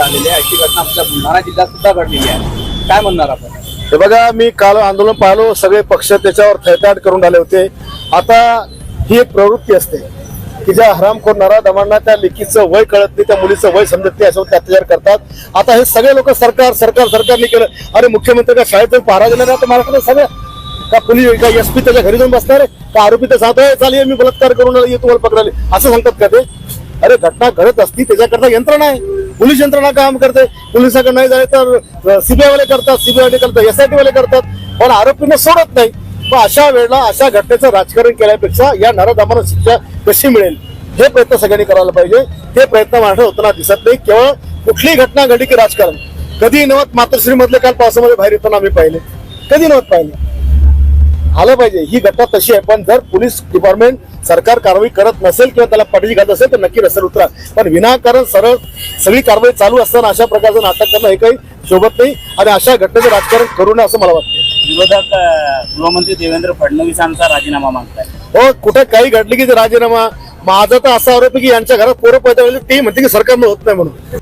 समोर आलेली आहे. अशी घटना आमच्या बुलढाणा जिल्ह्यात सुद्धा घडलेली आहे. काय म्हणणार आपण? हे बघा मी काल आंदोलन पाहिलो सगळे पक्ष त्याच्यावर थैताट करून आले होते. आता ही एक प्रवृत्ती असते की ज्या हरामखोर नराधमांना त्या लेकीचं वय कळत नाही त्या मुलीचं वय समजत नाही असं अत्याचार करतात. आता हे सगळे लोक सरकार सरकार सरकारने केलं. अरे मुख्यमंत्री का शाळेत जाऊन पहारा दिला ना तर मला सगळं? का पोलीस का एस पी त्याच्या घरी जाऊन बसणार आहे? का आरोपी तर सांगतोय चालेल मी बलात्कार करून ये तुम्हाला पकडाले असं सांगतात का ते? अरे घटना घडत असती त्याच्याकरता यंत्रणा आहे. पोलीस यंत्रणा काम करते. पोलिसाकडे नाही झाले तर सीबीआयवाले करतात सीबीआय वाले करतात एसआयटी वाले करतात. पण आरोपींना सोडत नाही. मग अशा वेळेला अशा घटनेचं राजकारण केल्यापेक्षा या नराधमांना शिक्षा कशी मिळेल? हे प्रयत्न सगळ्यांनी करायला पाहिजे. ते प्रयत्न माझ्या होताना दिसत नाही. केवळ कुठलीही घटना घडली की राजकारण. कधी नवत मातोश्रीमधले काल पावसामध्ये बाहेर येताना आम्ही पाहिले. कधी नवत पाहिले. आलं पाहिजे. ही घटना तशी आहे. पण जर पोलीस डिपार्टमेंट सरकार कारवाई करत नसेल किंवा त्याला पाठीशी घालत असेल तर नक्की रस्त्यावर उतरा. पण विनाकारण सरळ सगळी कारवाई चालू असताना अशा प्रकारचं नाटक करणं हे काही शोभत नाही. आणि अशा घटनेचं राजकारण करू नये असं मला वाटतं. विरोधक गृहमंत्री देवेंद्र फडणवीसांचा राजीनामा मागताय. हो कुठे काही घडली की राजीनामा? माझा तर असा आरोप की यांच्या घरात पोरं पैदा ते म्हणते की सरकारनं होत नाही म्हणून.